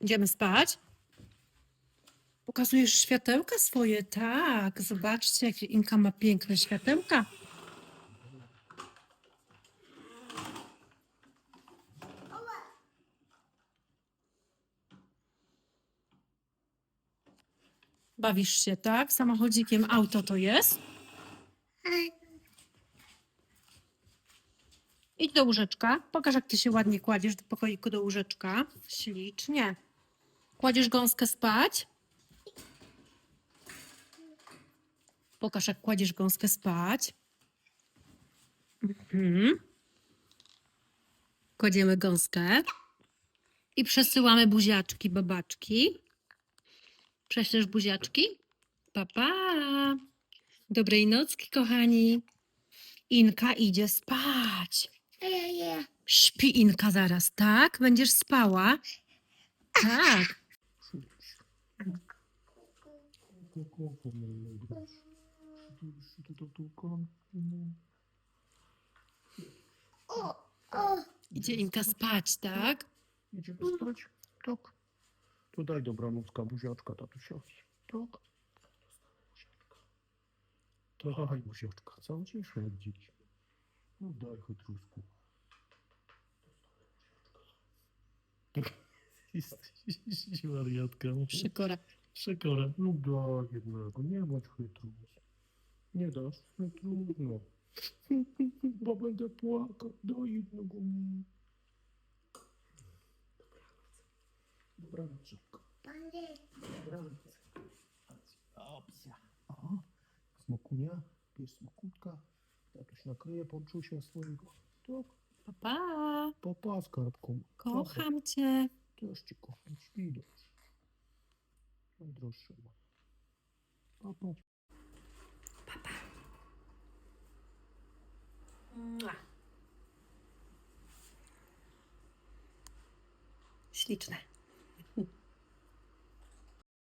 Idziemy spać? Pokazujesz światełka swoje? Tak, zobaczcie, jakie Inka ma piękne światełka. Bawisz się, tak? Samochodzikiem auto to jest? Idź do łóżeczka. Pokaż, jak ty się ładnie kładziesz do pokoiku do łóżeczka. Ślicznie. Kładziesz gąskę spać? Pokaż, jak kładziesz gąskę spać. Mhm. Kładziemy gąskę. I przesyłamy buziaczki, babaczki. Prześlesz buziaczki? Pa, pa. Dobrej nocki, kochani. Inka idzie spać. Śpi Inka zaraz, tak? Będziesz spała? Tak. Idzie Inka spać, tak? Idziemy spać? Tak. To daj dobranocka buziaczka, tatusiowi. Tak. Daj buziaczka, cały dzień dzieci. No daj chytrusku. Jesteś wariatka. Przykora. Przekora. No daj jednego, nie bądź chytrus. Nie dasz? No trudno. Bo będę płakał. Daj jednego mi. Dobranoc, szybko. Dobranoc. Opcja. Aha. Smokunia, pies smokutka. Tatuś nakryje ponczusia swojego. Tak, Pa, pa. papa skarbką. Kocham cię. Też cię kocham, śpi dobrze. Najdroższe ma. Papa. Mua. Śliczne.